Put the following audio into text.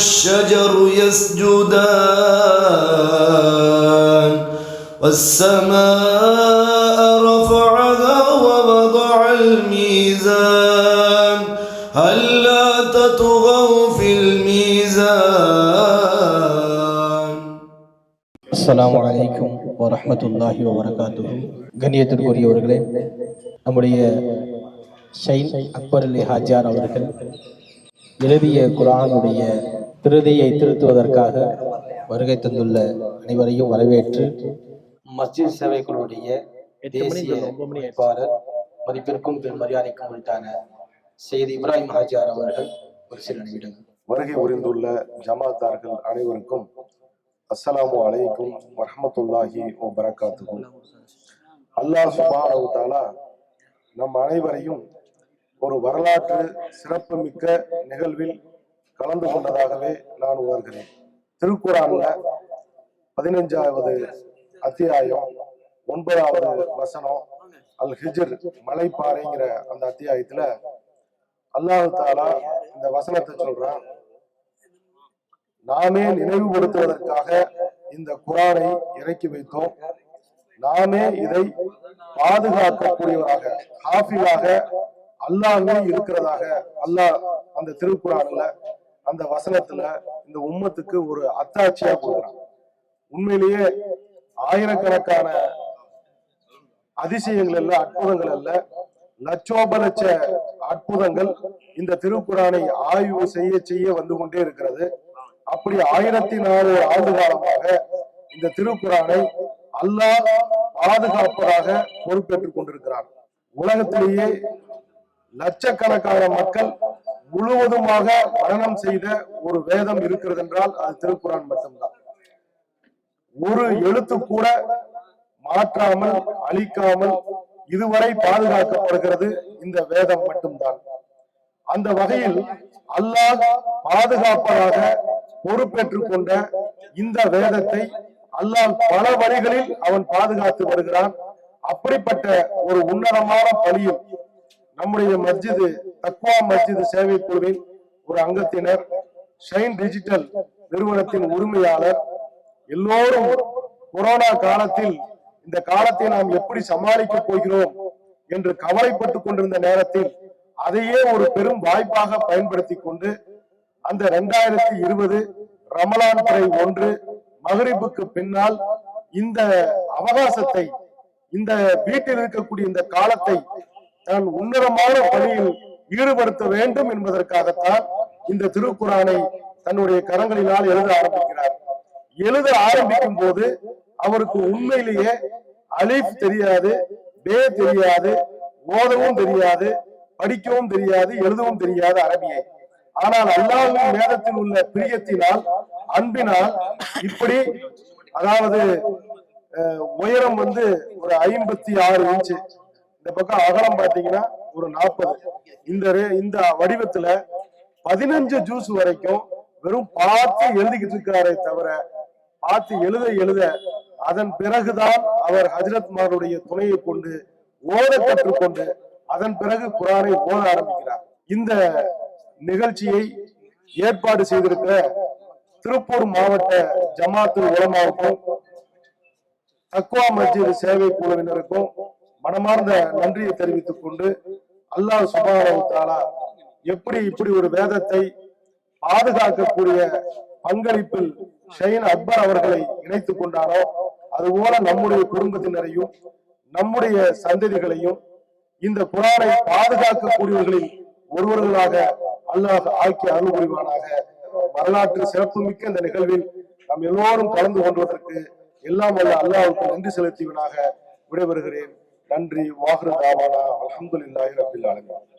والشجر يسجدان والسماء رفعها ووضع الميزان ألا تطغوا في الميزان அஸ்ஸலாமு அலைக்கும் வரஹ்மத்துல்லாஹி வபரகாத்துஹு கண்ணியத்திற்குரியவர்களே நம்முடைய ஷைன் அக்பர் அலி ஹாஜார் அவர்கள் எழுதிய குரானுடைய பிரதியை திருத்துவதற்காக வருகை தந்துள்ள அனைவரையும் வரவேற்று மஸ்ஜித் சேவைகளுடைய தேசிய அமைப்பாளர் மதிப்பிற்கும் பெரும் மரியாதைக்கும் உரித்தான செய்தி இப்ராஹிம் ஹாஜார் அவர்கள் ஒரு சில நிமிடங்கள். வருகை புரிந்துள்ள ஜமாத்தார்கள் அனைவருக்கும் அஸ்ஸலாமு அலைக்கும் வரஹ்மத்துல்லாஹி வ பரக்காத்துஹு அல்லாஹ் சுப்ஹானஹு தஆலா நம் அனைவரையும் ஒரு வரலாற்று சிறப்புமிக்க நிகழ்வில் கலந்து கொண்டதாகவே நான் உணர்கிறேன். திருக்குறான்ல பதினஞ்சாவது அத்தியாயம் ஒன்பதாவது வசனம் அல் ஹிஜ்ர் மலைப்பாறைங்கிற அந்த அத்தியாயத்துல அல்லாஹ் தாலா இந்த வசனத்தை சொல்றான். நாமே நினைவுபடுத்துவதற்காக இந்த குரானை இறக்கி வைத்தோம். நாமே இதை பாதுகாக்கக்கூடியவராக ஹாஃபிலாக அல்லாமே இருக்கிறதாக அல்லாஹ் அந்த திருக்குறான்ல அந்த வசனத்துல இந்த உம்மத்துக்கு ஒரு அத்தாட்சியா கொடுக்குறான் உண்மையிலேயே ஆயிரக்கணக்கான அதிசயங்கள் அல்ல அற்புதங்கள் அல்ல லட்சோப லட்ச அற்புதங்கள் இந்த திருக்குறானை ஆய்வு செய்ய செய்ய வந்து கொண்டே இருக்கிறது. அப்படி ஆயிரத்தி நாலு ஆண்டு காலமாக இந்த திருக்குறானை அல்லாஹ் பாதுகாப்பதாக பொறுப்பேற்றுக் கொண்டிருக்கிறார் உலகத்திலேயே லட்சக்கணக்கான மக்கள் முழுவதுமாக மரணம் செய்த ஒரு வேதம் இருக்கிறது என்றால் அது திருக்குறான் மட்டும்தான். ஒரு எழுத்து கூட மாற்றாமல் அழிக்காமல் இதுவரை பாதுகாக்கப்படுகிறது இந்த வேதம் மட்டும்தான். அந்த வகையில் அல்லாஹ் பாதுகாப்பதாக பொறுப்பேற்றுக் கொண்ட இந்த வேதத்தை அல்லாஹ் பல வழிகளில் அவன் பாதுகாத்து வருகிறான். அப்படிப்பட்ட ஒரு உன்னதமான பலியும் நம்முடைய மஸ்ஜிது தக்வா மஸ்ஜித் சேவை குழுவின் ஒரு அங்கத்தினர் ஷைன் டிஜிட்டல் நிறுவனத்தின் உரிமையாளர். எல்லோரும் கொரோனா காலத்தில் இந்த காலத்தை நாம் எப்படி சமாளிக்க போகிறோம் என்று கவலைப்பட்டுக் கொண்டிருந்த நேரத்தில் அதையே ஒரு பெரும் வாய்ப்பாக பயன்படுத்தி கொண்டு அந்த இரண்டாயிரத்தி இருபது ரமலான் துறை ஒன்று மகரிபுக்கு பின்னால் இந்த அவகாசத்தை இந்த வீட்டில் இருக்கக்கூடிய இந்த காலத்தை தான் உன்னதமான பணியில் ஈடுபடுத்த வேண்டும் என்பதற்காகத்தான் இந்த திருக்குறானை தன்னுடைய கரங்களினால் எழுத ஆரம்பிக்கிறார். எழுத ஆரம்பிக்கும் போது அவருக்கு உண்மையிலேயே அலிஃப் தெரியாது பே தெரியாது ஓதவும் தெரியாது படிக்கவும் தெரியாது எழுதவும் தெரியாது அரபியை. ஆனால் அல்லாவின் வேதத்தில் உள்ள பிரியத்தினால் அன்பினால் இப்படி அதாவது உயரம் வந்து ஒரு ஐம்பத்தி ஆறு இன்ச்சு. இந்த பக்கம் அகலம் பாத்தீங்கன்னா ஒரு நாற்பது. இந்த இந்த வடிவத்துல பதினஞ்சு ஜூஸ் வரைக்கும் வெறும் பார்த்து எழுதிக்கிட்டு இருக்கிறாரே தவிர பார்த்து எழுத எழுத அதன் பிறகுதான் அவர் ஹஜரத் மாருடைய துணையை கொண்டு ஓத கற்றுக்கொண்டு அதன் பிறகு குரானை ஓத ஆரம்பிக்கிறார். இந்த நிகழ்ச்சியை ஏற்பாடு செய்திருக்கிற திருப்பூர் மாவட்ட ஜமாத்து உலமாவுக்கும் தக்குவா மஸ்ஜித் சேவை குழுவினருக்கும் மனமார்ந்த நன்றியை தெரிவித்துக் கொண்டு அல்லாஹ் சுபானவு எப்படி இப்படி ஒரு வேதத்தை பாதுகாக்கக்கூடிய பங்களிப்பில் ஷெயின் அக்பர் அவர்களை இணைத்துக் கொண்டாரோ அதுபோல நம்முடைய குடும்பத்தினரையும் நம்முடைய சந்ததிகளையும் இந்த குரானை பாதுகாக்கக்கூடியவர்களில் ஒருவர்களாக அல்லாஹ் ஆக்கி அருள் புரிவானாக வரலாற்று சிறப்புமிக்க இந்த நிகழ்வில் நாம் எல்லோரும் கலந்து கொள்வதற்கு எல்லாம் வல்ல அல்லாவுக்கு நன்றி செலுத்தியவனாக விடைபெறுகிறேன். நன்றி. வாஹ்ரு தாவானா. அலமதுல்லாஹி ரபில் ஆலமீன்.